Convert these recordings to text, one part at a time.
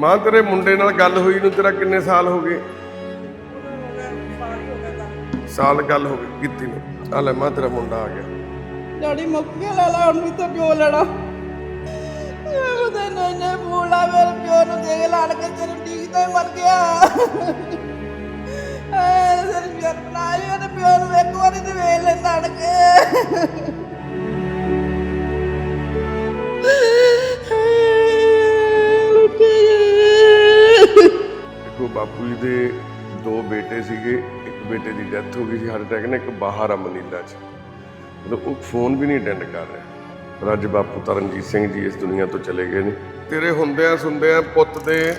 ਮਾਂ, ਤੇਰੇ ਮੁੰਡੇ ਨਾਲ ਗੱਲ ਹੋਈ ਨੂੰ ਤੇਰਾ ਕਿੰਨੇ ਸਾਲ ਹੋ ਗਏ? ਸਾਲ ਗੱਲ ਹੋ ਗਈ, ਕੀਤੀ ਨੂੰ। ਆ ਲੈ ਮਾਂ, ਤੇਰਾ ਮੁੰਡਾ ਆ ਗਿਆ। ਡੈਡੀ ਮੁੱਕ ਗਿਆ ਲਾਲਾ ਹੁਣ ਵੀ ਤਾਂ ਪਿਓ ਲੜਾ ਉਹਦੇ ਨੈਨੇ ਬੋਲਾ, ਮੇਰੇ ਪਿਓ ਨੂੰ ਦੇਖ ਲੜ ਕੇ ਤੇਰੇ ਡੀਕਦਾ ਹੀ ਮਰ ਗਿਆ। ਐ, ਤੇਰੇ ਪਿਓ ਨਾ ਹੀ ਉਹਦੇ ਪਿਓ ਨੂੰ ਇੱਕ ਵਾਰੀ ਤੇ ਵੇਖ ਲੈ ਲੜ ਕੇ ਬਾਪੂ ਜੀ ਦੇ ਦੋ ਬੇਟੇ ਸੀਗੇ ਇੱਕ ਬੇਟੇ ਦੀ ਡੈਥ ਹੋ ਗਈ ਸੀ ਹਾਰਟ ਅਟੈਕ ਨਾਲ ਇੱਕ ਬਾਹਰ ਆ ਮਨੀਲਾ 'ਚ। ਮਤਲਬ ਉਹ ਫੋਨ ਵੀ ਨਹੀਂ ਅਟੈਂਡ ਕਰ ਰਿਹਾ। ਪਰ ਅੱਜ ਬਾਪੂ ਤਰਨਜੀਤ ਸਿੰਘ ਜੀ ਇਸ ਦੁਨੀਆ ਤੋਂ ਚਲੇ ਗਏ ਨੇ। ਤੇਰੇ ਹੁੰਦਿਆਂ ਸੁਣਦਿਆਂ ਪੁੱਤ ਦੇ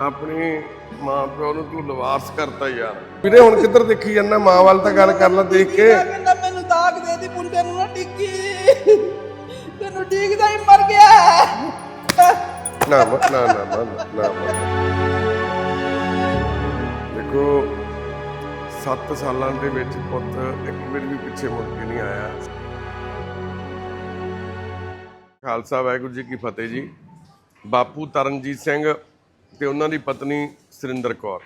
ਆਪਣੀ ਮਾਂ ਪਿਓ ਨੂੰ ਤੂੰ ਲਵਾਰਸ ਕਰਤਾ ਯਾਰ। ਵੀਰੇ ਹੁਣ ਕਿੱਧਰ ਦੇਖੀ ਜਾਂਦਾ? ਮਾਂ ਵੱਲ ਤਾਂ ਗੱਲ ਕਰ ਲੈ ਦੇਖ ਕੇ। ਮੈਂ ਕਹਿੰਦਾ ਮੈਨੂੰ ਦਾਗ ਦੇ ਦੀ ਮੁੰਡੇ ਨੂੰ ਨਾ ਟਿੱਕੀ। ਤੈਨੂੰ ਡੀਕਦਾ ਹੀ ਮਰ ਗਿਆ। ਨਾ ਮ- ਨਾ ਨਾ ਨਾ ਨਾ, ਨਾ 7 ਸਾਲਾਂ ਦੇ ਵਿੱਚ ਪੁੱਤ ਇੱਕ ਮਿੰਟ ਵੀ ਪਿੱਛੇ ਮੁੜ ਕੇ ਨਹੀਂ ਆਇਆ। ਖਾਲਸਾ ਵਾਹਿਗੁਰੂ ਜੀ ਕੀ ਫਤਿਹ ਜੀ। ਬਾਪੂ ਤਰਨਜੀਤ ਸਿੰਘ ਤੇ ਉਹਨਾਂ ਦੀ ਪਤਨੀ ਸੁਰਿੰਦਰ ਕੌਰ।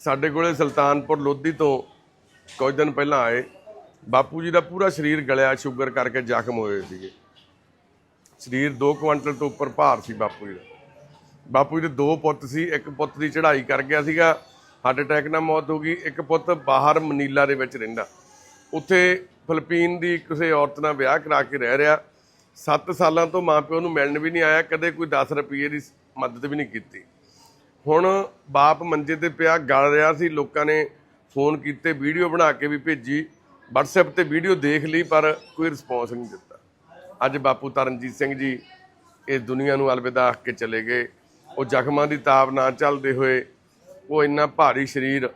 ਸਾਡੇ ਕੋਲੇ ਸੁਲਤਾਨਪੁਰ ਲੋਧੀ ਤੋਂ ਕੁਝ ਦਿਨ ਪਹਿਲਾਂ ਆਏ। ਬਾਪੂ ਜੀ ਦਾ ਪੂਰਾ ਸਰੀਰ ਗਲਿਆ, ਸ਼ੂਗਰ ਕਰਕੇ ਜ਼ਖਮ ਹੋਏ ਸੀਗੇ। ਸਰੀਰ 2 ਕੁਇੰਟਲ ਤੋਂ ਉੱਪਰ ਭਾਰ ਸੀ ਬਾਪੂ ਜੀ ਦਾ। ਬਾਪੂ ਜੀ ਦੇ ਦੋ ਪੁੱਤ ਸੀ, ਇੱਕ ਪੁੱਤ ਦੀ ਚੜ੍ਹਾਈ ਕਰ ਗਿਆ ਸੀਗਾ। ਹਾਰਟ ਅਟੈਕ ਨਾਲ ਮੌਤ ਹੋ ਗਈ। ਇੱਕ ਪੁੱਤ ਬਾਹਰ ਮਨੀਲਾ ਦੇ ਵਿੱਚ ਰਹਿੰਦਾ। ਉੱਥੇ ਫਿਲੀਪੀਨ ਦੀ ਕਿਸੇ ਔਰਤ ਨਾਲ ਵਿਆਹ ਕਰਾ ਕੇ ਰਹਿ ਰਿਹਾ। 7 ਸਾਲਾਂ ਤੋਂ ਮਾਪਿਓ ਨੂੰ ਮਿਲਣ ਵੀ ਨਹੀਂ ਆਇਆ। ਕਦੇ ਕੋਈ 10 ਰੁਪਏ ਦੀ ਮਦਦ ਵੀ ਨਹੀਂ ਕੀਤੀ। ਹੁਣ ਬਾਪ ਮੰਜੇ ਤੇ ਪਿਆ, ਗਲ ਰਿਹਾ ਸੀ। ਲੋਕਾਂ ਨੇ ਫੋਨ ਕੀਤੇ, ਵੀਡੀਓ ਬਣਾ ਕੇ ਵੀ ਭੇਜੀ। WhatsApp ਤੇ ਵੀਡੀਓ ਦੇਖ ਲਈ, ਪਰ ਕੋਈ ਰਿਸਪੌਂਸ ਨਹੀਂ ਦਿੱਤਾ। ਅੱਜ ਬਾਪੂ ਤਰਨਜੀਤ ਸਿੰਘ ਜੀ ਇਸ ਦੁਨੀਆ ਨੂੰ ਅਲਵਿਦਾ ਆਖ ਕੇ ਚਲੇ ਗਏ। ਉਹ ਜ਼ਖਮਾਂ ਦੀ ਤਾਬ ਨਾ ਚੱਲਦੇ ਹੋਏ ਉਹ ਇੰਨਾ ਭਾਰੀ ਸਰੀਰ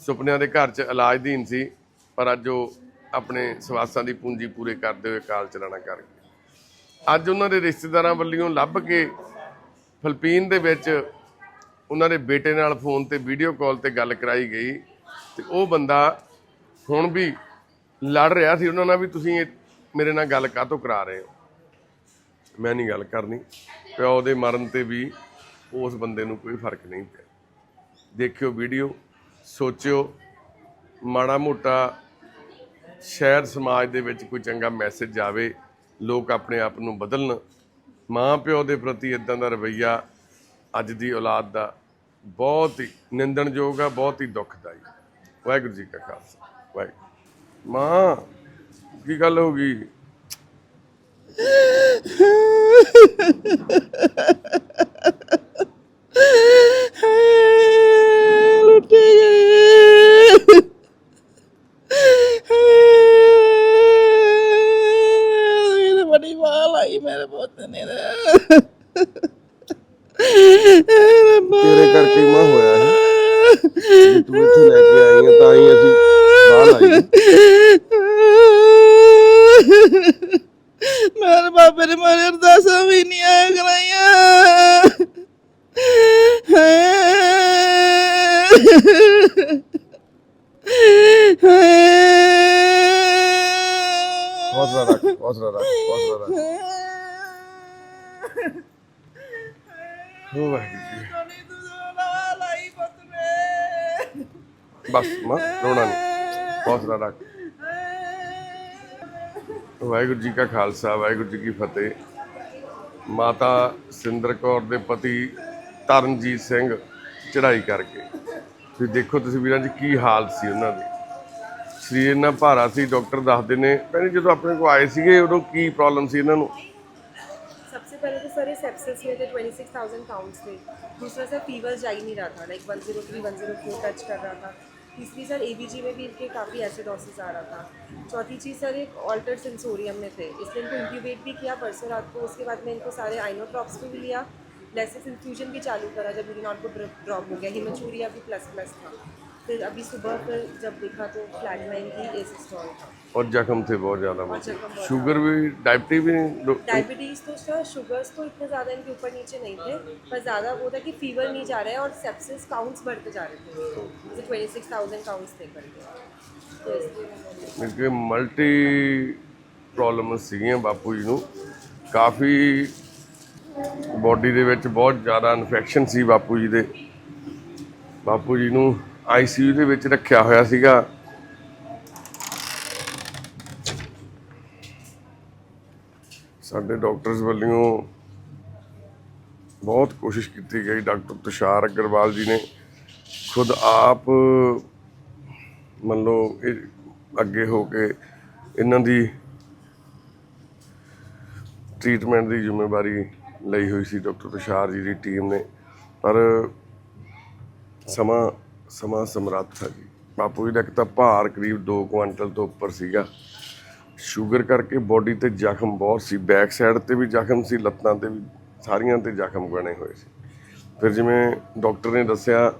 ਸੁਪਨਿਆਂ ਦੇ ਘਰ 'ਚ ਇਲਾਜ ਦੀਨ ਸੀ, ਪਰ ਅੱਜ ਉਹ ਆਪਣੇ ਸਵਾਸਾਂ ਦੀ ਪੂੰਜੀ ਪੂਰੇ ਕਰਦੇ ਹੋਏ ਕਾਲ ਚਲਾਣਾ ਕਰ ਗਏ। ਅੱਜ ਉਹਨਾਂ ਦੇ ਰਿਸ਼ਤੇਦਾਰਾਂ ਵੱਲੋਂ ਲੱਭ ਕੇ ਫਿਲੀਪੀਨ ਦੇ ਵਿੱਚ ਉਹਨਾਂ ਦੇ ਬੇਟੇ ਨਾਲ ਫੋਨ ਤੇ ਵੀਡੀਓ ਕਾਲ ਤੇ ਗੱਲ ਕਰਾਈ ਗਈ ਤੇ ਉਹ ਬੰਦਾ ਹੁਣ ਵੀ ਲੜ ਰਿਹਾ ਸੀ। ਉਹਨਾਂ ਨਾਲ ਵੀ ਤੁਸੀਂ ਇਹ ਮੇਰੇ ਨਾਲ ਗੱਲ ਕਾਹਤੋਂ ਕਰਾ ਰਹੇ ਹੋ? ਮੈਂ ਨਹੀਂ ਗੱਲ ਕਰਨੀ। ਪਿਓ ਦੇ ਮਰਨ ਤੇ ਵੀ ਉਸ ਬੰਦੇ ਨੂੰ ਕੋਈ ਫ਼ਰਕ ਨਹੀਂ ਪਿਆ। ਦੇਖਿਓ ਵੀਡੀਓ, ਸੋਚਿਓ, ਮਾੜਾ ਮੋਟਾ ਸ਼ਹਿਰ ਸਮਾਜ ਦੇ ਵਿੱਚ ਕੋਈ ਚੰਗਾ ਮੈਸੇਜ ਜਾਵੇ ਲੋਕ ਆਪਣੇ ਆਪ ਨੂੰ ਬਦਲਣ ਮਾਂ ਪਿਓ ਦੇ ਪ੍ਰਤੀ ਇਦਾਂ ਦਾ ਰਵਈਆ ਅੱਜ ਦੀ ਔਲਾਦ ਦਾ ਬਹੁਤ ਹੀ ਨਿੰਦਣਯੋਗ ਆ, ਬਹੁਤ ਹੀ ਦੁਖਦਾਈ। ਵਾਹਿਗੁਰੂ ਜੀ ਕਾ ਖਾਲਸਾ, ਵਾਹਿਗੁਰੂ। ਮਾਂ, ਕੀ ਗੱਲ ਹੋ ਗਈ ਲੁੱਟੇ ਗਏ ਇਹ ਬੜੀ ਵਾਲ ਆਈ ਮੇਰੇ ਪੁੱਤ ਨੇ ਤੇਰੇ ਕਰਕੇ ਹੀ ਮਾਂ ਹੋਇਆ ਹੈ ਜੇ ਤੂੰ ਇੱਥੇ ਲੈ ਕੇ ਆਈ ਹੈ ਤਾਂ ਹੀ ਅਸੀਂ ਬਾਹਰ ਆਏ ਮੇਰੇ ਬਾਬੇ ਨੇ ਮਾਰੇ ਅਰਦਾਸਾਂ ਵੀ ਨਹੀਂ ਆਇਆ ਕਰਾਈਆਂ ਹੌਸਲਾ ਰੱਖ ਹੌਸਲਾ ਬਸ, ਮਾਂ, ਰੋਣਾ ਨਹੀਂ ਹੌਸਲਾ ਰੱਖ ਵਾਹਿਗੁਰੂ ਜੀ ਕਾ ਖਾਲਸਾ, ਵਾਹਿਗੁਰੂ ਜੀ ਕੀ ਫਤਿਹ। ਮਾਤਾ ਸਿੰਦਰ ਕੌਰ ਦੇ ਪਤੀ ਤਰਨਜੀਤ ਸਿੰਘ ਚੜ੍ਹਾਈ ਕਰਕੇ ਤੁਸੀਂ ਦੇਖੋ ਤਸਵੀਰਾਂ 'ਚ ਕੀ ਹਾਲਤ ਸੀ ਉਹਨਾਂ ਦੀ ਸਰੀਰ ਇੰਨਾ ਭਾਰਾ ਸੀ ਡਾਕਟਰ ਦੱਸਦੇ ਨੇ ਕਹਿੰਦੇ ਜਦੋਂ ਆਪਣੇ ਕੋਲ ਆਏ ਸੀਗੇ ਉਦੋਂ ਕੀ ਪ੍ਰੋਬਲਮ ਸੀ ਇਹਨਾਂ ਨੂੰ सबसे पहले तो सर ये सेप्सिस में थे 26,000 काउंट्स थे दूसरा सर फीवर जा ही नहीं रहा था लाइक 103 104 टच कर रहा था तीसरी सर एबीजी में भी इनके काफ़ी एसिडोसिस आ रहा था। चौथी चीज़ सर, एक ऑल्टर सेंसोरियम में थे। इसलिए इनको इंक्यूबेट भी किया परसों रात को। उसके बाद में इनको सारे आइनोट्रॉप्स भी लिया। लेसिस इन्फ्यूजन भी चालू करा जब यूरिन आउटपुट ड्रॉप हो गया। हिमचूरिया भी प्लस प्लस था। फिर अभी सुबह फिर जब देखा तो फ्लैट लाइन की एसिस्टॉल था। और जख्म थे बहुत ज़्यादा और जख्म बहुत शुगर भी डायबिटीज भी नहीं डायबिटीज तो सर शुगर्स तो इतने ज़्यादा इनके ऊपर नीचे नहीं थे पर ज़्यादा वो था कि फीवर नहीं जा रहा है और सेप्सिस काउंट्स बढ़ते जा रहे थे जैसे ट्वेंटी सिक्स थाउजेंड काउंट्स थे करके तो इसलिए मैंने- ਕਿ ਮਲਟੀ ਪ੍ਰੋਬਲਮ ਸੀਗੀਆਂ ਬਾਪੂ ਜੀ ਨੂੰ ਕਾਫੀ ਬਾਡੀ ਦੇ ਵਿੱਚ ਬਹੁਤ ਜ਼ਿਆਦਾ ਇਨਫੈਕਸ਼ਨ ਸੀ ਬਾਪੂ ਜੀ ਦੇ ਬਾਪੂ ਜੀ ਨੂੰ ਆਈਸੀਯੂ ਦੇ ਵਿੱਚ ਰੱਖਿਆ ਹੋਇਆ ਸੀਗਾ ਸਾਡੇ ਡਾਕਟਰਸ ਵੱਲੋਂ ਬਹੁਤ ਕੋਸ਼ਿਸ਼ ਕੀਤੀ ਗਈ। ਡਾਕਟਰ ਤੁਸ਼ਾਰ ਅਗਰਵਾਲ ਜੀ ਨੇ ਖੁਦ ਆਪ ਮੰਨ ਲਓ ਅੱਗੇ ਹੋ ਕੇ ਇਹਨਾਂ ਦੀ ਟ੍ਰੀਟਮੈਂਟ ਦੀ ਜ਼ਿੰਮੇਵਾਰੀ ਲਈ ਹੋਈ ਸੀ, ਡਾਕਟਰ ਤੁਸ਼ਾਰ ਜੀ ਦੀ ਟੀਮ ਨੇ। ਪਰ ਸਮਾਂ ਸਮਾਂ ਸਮਰੱਥ ਹੈ ਜੀ। ਬਾਪੂ ਜੀ ਦਾ ਇੱਕ ਤਾਂ ਭਾਰ ਕਰੀਬ 2 ਕੁਆਂਟਲ ਤੋਂ ਉੱਪਰ ਸੀਗਾ। ਸ਼ੂਗਰ ਕਰਕੇ ਬੋਡੀ ਤੇ ਜ਼ਖਮ ਬਹੁਤ ਸੀ ਬੈਕ ਸਾਈਡ ਤੇ ਵੀ ਜ਼ਖਮ ਸੀ, ਲੱਤਾਂ ਤੇ ਵੀ ਸਾਰੀਆਂ ਤੇ ਜ਼ਖਮ ਬਣੇ ਹੋਏ ਸੀ। ਫਿਰ ਜਿਵੇਂ ਡਾਕਟਰ ਨੇ ਦੱਸਿਆ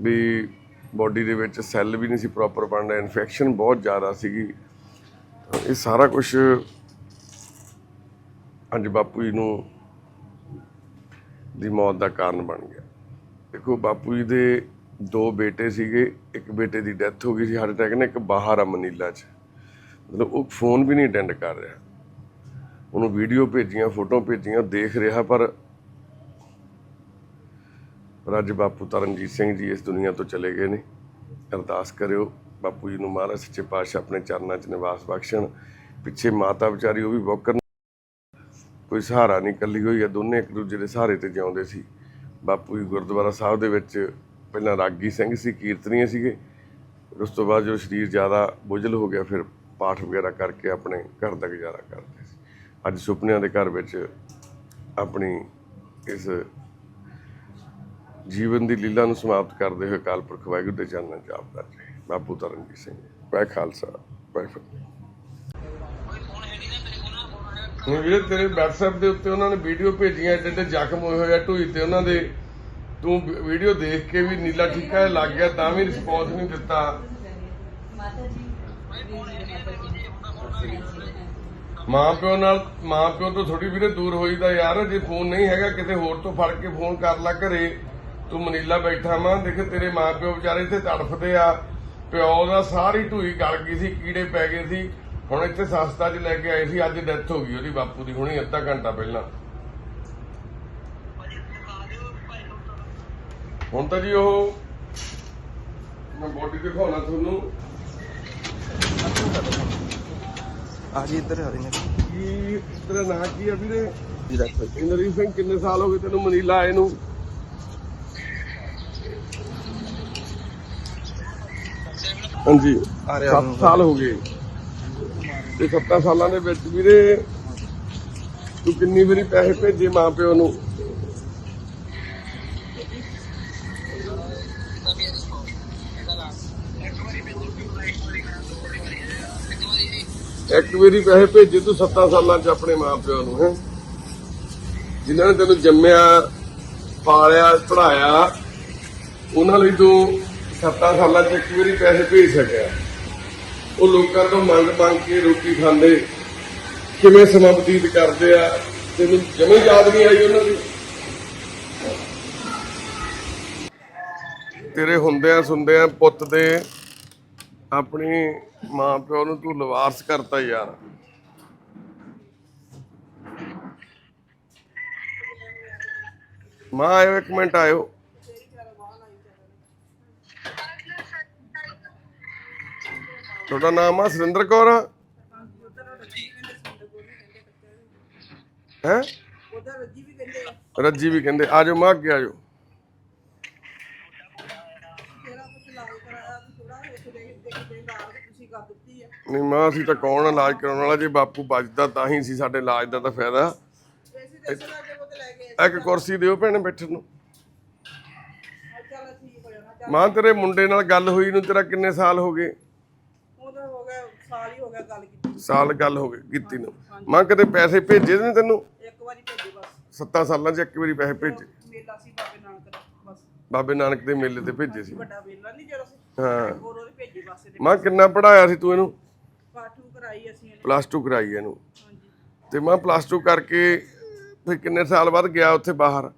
ਵੀ ਬੋਡੀ ਦੇ ਵਿੱਚ ਸੈੱਲ ਵੀ ਨਹੀਂ ਸੀ ਪ੍ਰੋਪਰ ਬਣ ਰਿਹਾ ਇਨਫੈਕਸ਼ਨ ਬਹੁਤ ਜ਼ਿਆਦਾ ਸੀਗੀ। ਇਹ ਸਾਰਾ ਕੁਝ ਅੱਜ ਬਾਪੂ ਜੀ ਨੂੰ ਦੀ ਮੌਤ ਦਾ ਕਾਰਨ ਬਣ ਗਿਆ। ਦੇਖੋ ਬਾਪੂ ਜੀ ਦੇ ਦੋ ਬੇਟੇ ਸੀਗੇ, ਇੱਕ ਬੇਟੇ ਦੀ ਡੈਥ ਹੋ ਗਈ ਸੀ ਹਾਰਟ ਅਟੈਕ ਨਾਲ ਇੱਕ ਬਾਹਰ ਆ ਮਨੀਲਾ 'ਚ। ਮਤਲਬ ਉਹ ਫੋਨ ਵੀ ਨਹੀਂ ਅਟੈਂਡ ਕਰ ਰਿਹਾ। ਉਹਨੂੰ ਵੀਡੀਓ ਭੇਜੀਆਂ, ਫੋਟੋ ਭੇਜੀਆਂ, ਦੇਖ ਰਿਹਾ, ਪਰ ਪਰ ਅੱਜ ਬਾਪੂ ਤਰਨਜੀਤ ਸਿੰਘ ਜੀ ਇਸ ਦੁਨੀਆ ਤੋਂ ਚਲੇ ਗਏ ਨੇ। ਅਰਦਾਸ ਕਰਿਓ ਬਾਪੂ ਜੀ ਨੂੰ ਮਹਾਰਾਜ, ਸੱਚੇ ਪਾਤਸ਼ਾਹ ਆਪਣੇ ਚਰਨਾਂ 'ਚ ਨਿਵਾਸ ਬਖਸ਼ਣ। ਪਿੱਛੇ ਮਾਤਾ ਵਿਚਾਰੀ, ਉਹ ਵੀ ਵੋਕਰ ਕੋਈ ਸਹਾਰਾ ਨਹੀਂ ਕੱਲੀ ਹੋਈ ਆ, ਦੋਨੇ ਇੱਕ ਦੂਜੇ ਦੇ ਸਹਾਰੇ ਤੇ ਜਿਉਂਦੇ ਸੀ। ਬਾਪੂ ਜੀ ਗੁਰਦੁਆਰਾ ਸਾਹਿਬ ਦੇ ਵਿੱਚ ਪਹਿਲਾਂ ਰਾਗੀ ਸਿੰਘ ਸੀ, ਕੀਰਤਨੀਏ ਸੀਗੇ। ਉਸ ਤੋਂ ਬਾਅਦ ਜੋ ਸਰੀਰ ਜ਼ਿਆਦਾ ਬੁਝਲ ਹੋ ਗਿਆ, ਫਿਰ ਪਾਠ ਵਗੈਰਾ ਕਰਕੇ ਆਪਣੇ ਘਰ ਦਾ ਗੁਜ਼ਾਰਾ ਕਰਦੇ ਸੀ। ਅੱਜ ਸੁਪਨਿਆਂ ਦੇ ਘਰ ਵਿੱਚ ਆਪਣੀ ਇਸ ਜੀਵਨ ਦੀ ਲੀਲਾ ਨੂੰ ਸਮਾਪਤ ਕਰਦੇ ਹੋਏ ਅਕਾਲ ਪੁਰਖ ਵਾਹਿਗੁਰੂ ਦੇ ਚਰਨਾਂ 'ਚ ਆਪ ਕਰਦੇ ਬਾਪੂ ਤਰਨਜੀਤ ਸਿੰਘ, ਵਾਹਿ ਖਾਲਸਾ, ਵਾਹਿ ਫਤਿਹ। ਹੁਣ ਵੀਰੇ ਤੇਰੇ WhatsApp ਦੇ ਉੱਤੇ ਉਹਨਾਂ ਨੇ ਵੀਡੀਓ ਭੇਜੀਆਂ ਏਡੇ ਏਡੇ ਜ਼ਖਮ ਹੋਏ ਹੋਏ ਆ ਢੂਈ ਤੇ, ਉਹਨਾਂ ਦੇ ਤੂੰ ਵੀਡੀਓ ਦੇਖ ਕੇ ਵੀ ਨੀਲਾ ਟੀਕਾ ਇਹ ਲੱਗ ਗਿਆ, ਤਾਂ ਵੀ ਰਿਸਪੌਂਸ ਨਹੀਂ ਦਿੱਤਾ। ਮਾਂ ਪਿਓ ਨਾਲ ਮਾਂ ਪਿਓ ਤੋਂ ਥੋੜੀ ਵੀਰੇ ਦੂਰ ਹੋਈਦਾ ਯਾਰ, ਜੇ ਫੋਨ ਨਹੀਂ ਹੈਗਾ ਕਿਤੇ ਹੋਰ ਤੋਂ ਫੜ ਕੇ ਫੋਨ ਕਰ ਲੈ ਘਰੇ। ਤੂੰ ਮਨੀਲਾ ਬੈਠਾ ਮਾਂ ਦੇਖ ਤੇਰੇ ਮਾਂ ਪਿਓ ਵਿਚਾਰੇ ਇੱਥੇ ਤੜਫਦੇ ਆ। ਪਿਓ ਦਾ ਸਾਰੀ ਢੂਈ ਗਲ ਗਈ ਸੀ, ਕੀੜੇ ਪੈ ਗਏ ਸੀ। ਹੁਣ ਇੱਥੇ ਸਸਤਾ 'ਚ ਲੈ ਕੇ ਆਏ ਸੀ, ਅੱਜ ਡੈਥ ਹੋ ਗਈ ਉਹਦੀ ਬਾਪੂ ਦੀ, ਹੁਣੀ ਅੱਧਾ ਘੰਟਾ ਪਹਿਲਾਂ। ਹੁਣ ਤਾਂ ਜੀ ਉਹ, ਮੈਂ ਬੋਡੀ ਦਿਖਾਉਣਾ ਤੁਹਾਨੂੰ। ਆ ਜੀ ਇੱਧਰ ਆ ਰਹੇ ਨੇ ਕੀ ਤੇਰਾ ਨਾਂ ਕੀ ਆ ਵੀਰੇ? ਜੀ ਰੱਖੋ ਇੰਦਰਜੀਤ ਸਿੰਘ ਕਿੰਨੇ ਸਾਲ ਹੋ ਗਏ ਤੈਨੂੰ ਮਨੀਲਾ ਆਏ ਨੂੰ? ਹਾਂਜੀ ਆ ਰਿਹਾ 7 ਸਾਲ ਹੋ ਗਏ। ਤੇ 7 ਸਾਲਾਂ ਦੇ ਵਿੱਚ ਵੀਰੇ ਤੂੰ ਕਿੰਨੀ ਵਾਰੀ ਪੈਸੇ ਭੇਜੇ ਮਾਂ ਪਿਓ ਨੂੰ? ਇੱਕ ਵਾਰੀ ਪੈਸੇ ਭੇਜੇ ਤੂੰ 7 ਸਾਲਾਂ ਚ ਆਪਣੇ ਮਾਂ ਨੂੰ, ਹੈ? ਜਿਨ੍ਹਾਂ ਨੇ ਤੈਨੂੰ ਜੰਮਿਆ, ਪਾਲਿਆ ਪੜਾਇਆ ਉਹਨਾਂ ਲਈ ਤੂੰ 7 ਸਾਲਾਂ ਚ ਇੱਕ ਵਾਰੀ ਪੈਸੇ ਭੇਜ ਸਕਿਆ। ਉਹ ਲੋਕਾਂ ਤੋਂ ਮੰਗ ਮੰਗ ਕੇ ਰੋਟੀ ਖਾਂਦੇ, ਕਿਵੇਂ ਸਮਾਂ ਬਤੀਤ ਕਰਦੇ ਆ, ਤੈਨੂੰ ਜਮੇ ਯਾਦ ਨਹੀਂ ਆਈ ਉਹਨਾਂ ਦੀ। ਤੇਰੇ ਹੁੰਦਿਆਂ ਸੁਣਦਿਆਂ ਪੁੱਤ ਦੇ ਆਪਣੀ ਮਾਂ ਪਿਓ ਨੂੰ ਤੂੰ ਲਵਾਰਸ ਕਰਤਾ ਯਾਰ। ਮਾਂ ਆਇਓ ਇੱਕ ਮਿੰਟ ਆਇਓ। ਤੁਹਾਡਾ ਨਾਮ ਆ ਸੁਰਿੰਦਰ ਕੌਰ? ਹੈ? ਉਹਦਾ ਰੱਜੀ ਵੀ ਕਹਿੰਦੇ ਆ। ਰੱਜੀ ਵੀ ਕਹਿੰਦੇ ਆਜੋ ਮਾਂ ਅੱਗੇ ਆਜੋ ਤੇਰਾ ਕੁਝ ਇਲਾਜ ਕਰਾਇਆ ਤੂੰ ਥੋੜਾ ਇੱਕ ਦੇ ਇੱਕ ਦੇ ਤੁਸੀਂ ਕਰ ਦਿੱਤੀ ਆ। ਨਹੀਂ ਮਾਂ ਅਸੀਂ ਤਾਂ ਕੌਣ ਇਲਾਜ ਕਰਾਉਣ ਵਾਲਾ? ਜੇ ਬਾਪੂ ਬਚਦਾ ਤਾਂ ਹੀ ਸੀ ਸਾਡੇ ਇਲਾਜ ਦਾ ਤਾਂ ਫਾਇਦਾ। ਵੈਸੇ ਦੱਸਣਾ ਕਿ ਉਹ ਤੇ ਲੈ ਗਏ ਇੱਕ ਕੁਰਸੀ ਦਿਓ ਭੈਣੇ ਬੈਠਣ ਨੂੰ। ਚੱਲ ਠੀਕ ਹੋ ਜਾਣਾ ਚੱਲ ਮਾਂ ਤੇਰੇ ਮੁੰਡੇ ਨਾਲ ਗੱਲ ਹੋਈ ਨੂੰ ਤੇਰਾ ਕਿੰਨੇ ਸਾਲ ਹੋ ਗਏ? ਉਹਦਾ ਹੋ ਗਿਆ ਸਾਲ ਹੀ ਹੋ ਗਿਆ ਗੱਲ ਕੀਤੀ ਸਾਲ ਗੱਲ ਹੋ ਗਈ ਕੀਤੀ ਨੂੰ। ਮਾਂ ਕਦੇ ਪੈਸੇ ਭੇਜੇ ਨੇ ਤੈਨੂੰ? ਇੱਕ ਵਾਰੀ ਭੇਜੀ ਬਸ। 7 ਸਾਲਾਂ 'ਚ ਇੱਕ ਵਾਰੀ ਪੈਸੇ ਭੇਜੇ। ਮੇਲਾ ਸੀ ਬਾਬੇ ਨਾਨਕ ਦਾ ਬਸ। ਬਾਬੇ ਨਾਨਕ ਦੇ ਮੇਲੇ ਤੇ ਭੇਜੇ ਸੀ। ਵੱਡਾ ਮੇਲਾ ਨਹੀਂ ਜਿਹੜਾ ਸੀ। ਹਾਂ। ਹੋਰ ਉਹਦੇ ਭੇਜੀ ਬਸ ਇਹਦੇ ਮਾਂ ਕਿੰਨਾ ਪੜਾਇਆ ਸੀ ਤੂੰ ਇਹਨੂੰ? ਪਾਠੂ ਕਰਾਈ ਅਸੀਂ ਇਹਨੇ। ਪਲੱਸ 2 ਕਰਾਈ ਇਹਨੂੰ। ਹਾਂਜੀ। ਤੇ ਮਾਂ ਪਲੱਸ 2 ਕਰਕੇ ਫਿਰ ਕਿੰਨੇ ਸਾਲ ਬਾਅਦ ਗਿਆ ਉੱਥੇ ਬਾਹਰ?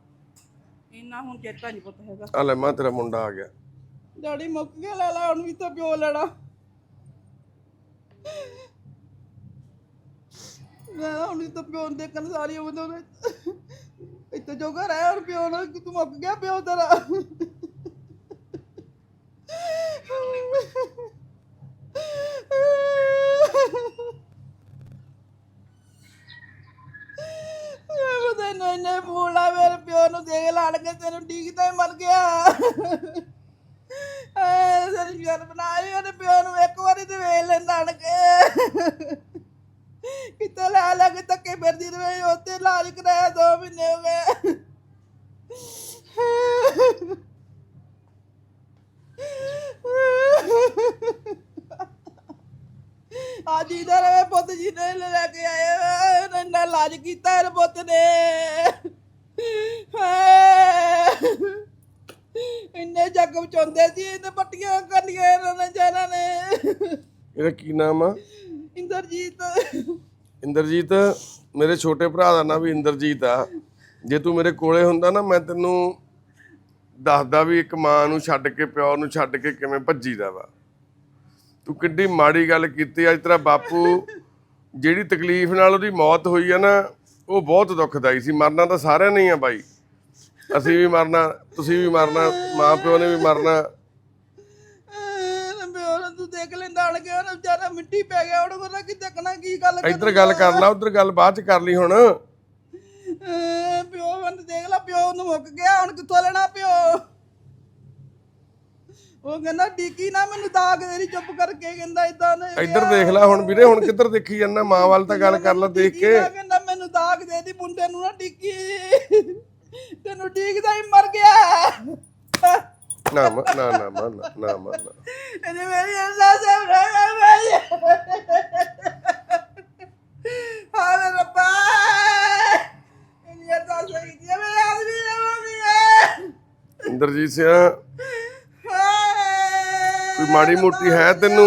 ਇੰਨਾ ਹੁਣ ਚੇਤਾ ਨਹੀਂ ਪਤਾ ਹੈਗਾ। ਆ ਲੈ ਮਾਂ ਤੇਰਾ ਮੁੰਡਾ ਆ ਗਿਆ। ਡੈਡੀ ਮੁੱਕ ਗਿਆ ਲੈ ਲੈ ਹੁਣ ਵੀ ਤਾਂ ਪਿਓ ਲੈਣਾ। ਮੈਂ ਹੁਣ ਵੀ ਤਾਂ ਪਿਓ ਨੂੰ ਦੇਖਣ ਸਾਰੀ ਉਮਰ ਉਹਨੇ ਇੱਥੇ ਜੋ ਘਰ ਹੈ ਔਰ ਪਿਓ ਨਾਲ ਕਿ ਤੂੰ ਮੁੱਕ ਗਿਆ ਪਿਓ ਤੇਰਾ। ਉਹ ਤਾਂ ਇੰਨੇ ਫੋਨ ਲਾ ਮੇਰੇ ਪਿਓ ਨੂੰ ਦੇਖ ਲੜ ਕੇ ਤੈਨੂੰ ਡੀਕਦਾ ਹੀ ਮਰ ਗਿਆ। ਐ ਸਰੀ ਗੱਲ ਬਣਾਈ ਉਹਨੇ ਪਿਓ ਨੂੰ ਇੱਕ ਵਾਰੀ ਤੇ ਵੇਖ ਲੈਂਦਾ ਅੜ ਕੇ। ਕਿਤੇ ਲੈ ਲਾ ਕੇ ਧੱਕੇ ਫਿਰਦੀ ਰਵੇ, ਉੱਥੇ ਇਲਾਜ ਕਰਾਇਆ ਦੋ ਮਹੀਨੇ ਹੋ ਗਏ। ਅੱਜ ਇਧਰ ਰਵੇ ਪੁੱਤ ਜੀ ਨੇ ਲੈ ਕੇ ਆਏ ਵਾ, ਉਹਨੇ ਇੰਨਾ ਇਲਾਜ ਕੀਤਾ ਇਹ ਪੁੱਤ ਨੇ। ਇੰਨੇ ਜ਼ਖਮ ਚੋਂਦੇ ਸੀ ਇਹਨੇ ਪੱਟੀਆਂ ਕਰਨੀਆਂ ਇਹਨਾਂ ਨੇ ਜਾਨਾਂ ਨੇ। ਇਹਦਾ ਕੀ ਨਾਮ ਆ? ਇੰਦਰਜੀਤ। ਇੰਦਰਜੀਤ ਮੇਰੇ ਛੋਟੇ ਭਰਾ ਦਾ ਨਾਮ ਵੀ ਇੰਦਰਜੀਤ ਆ। ਜੇ ਤੂੰ ਮੇਰੇ ਕੋਲੇ ਹੁੰਦਾ ਨਾ ਮੈਂ ਤੈਨੂੰ ਦੱਸਦਾ ਵੀ ਇੱਕ ਮਾਂ ਨੂੰ ਛੱਡ ਕੇ ਪਿਓ ਨੂੰ ਛੱਡ ਕੇ ਕਿਵੇਂ ਭੱਜੀਦਾ ਵਾ। ਤੂੰ ਕਿੱਡੀ ਮਾੜੀ ਗੱਲ ਕੀਤੀ ਅੱਜ ਤੇਰਾ ਬਾਪੂ ਜਿਹੜੀ ਤਕਲੀਫ ਨਾਲ ਉਹਦੀ ਮੌਤ ਹੋਈ ਆ ਨਾ ਉਹ ਬਹੁਤ ਦੁਖਦਾਈ ਸੀ। ਮਰਨਾ ਤਾਂ ਸਾਰਿਆਂ ਨੇ ਹੀ ਆ ਬਾਈ। ਅਸੀਂ ਵੀ ਮਰਨਾ ਤੁਸੀਂ ਵੀ ਮਰਨਾ ਮਾਂ ਪਿਓ ਨੇ ਵੀ ਮਰਨਾ। ਤੂੰ ਦੇਖ ਲੈਂਦਾ ਅੜ ਗਿਆ ਉਹਨੇ ਵਿਚਾਰਾ ਮਿੱਟੀ ਪੈ ਗਿਆ। ਉਹਨੂੰ ਪਤਾ ਕਿ ਦੇਖਣਾ ਕੀ ਗੱਲ ਇੱਧਰ ਗੱਲ ਕਰ ਲਾ ਉੱਧਰ ਗੱਲ ਬਾਅਦ ਚ ਕਰ ਲਈ ਹੁਣ। ਅਹ ਪਿਓ ਮੈਨੂੰ ਦੇਖ ਲੈ ਪਿਓ ਨੂੰ ਮੁੱਕ ਗਿਆ ਹੁਣ ਕਿੱਥੋਂ ਲੈਣਾ ਪਿਓ? ਉਹ ਕਹਿੰਦਾ ਟੀਕੀ ਨਾ ਮੈਨੂੰ ਦਾਗ ਦੇਰੀ ਚੁੱਪ ਕਰਕੇ ਕਹਿੰਦਾ ਇਦਾਂ ਨੇ ਇੱਧਰ ਦੇਖ ਲੈ ਹੁਣ ਵੀਰੇ ਹੁਣ ਕਿੱਧਰ ਦੇਖੀ ਜਾਂਦਾ ਮਾਂ ਵੱਲ ਤਾਂ ਗੱਲ ਕਰ ਲੈ ਦੇਖ ਕੇ। ਕਹਿੰਦਾ ਮੈਨੂੰ ਦਾਗ ਦੇ ਦੀ ਮੁੰਡੇ ਨੂੰ ਨਾ ਟੀਕੀ ਤੈਨੂੰ ਟੀਕਦਾ ਹੀ ਮਰ ਗਿਆ। ਨਾ ਮ- ਨਾ ਨਾ ਨਾ ਨਾ ਨਾ। ਇਹਨੇ ਮੇਰੀ ਅਹਿਸਾਸ ਹੈ ਮੇਰੀ ਇੰਦਰਜੀਤ ਸਿੰਘ। ਕੋਈ ਮਾੜੀ ਮੋਟੀ ਹੈ ਤੈਨੂੰ?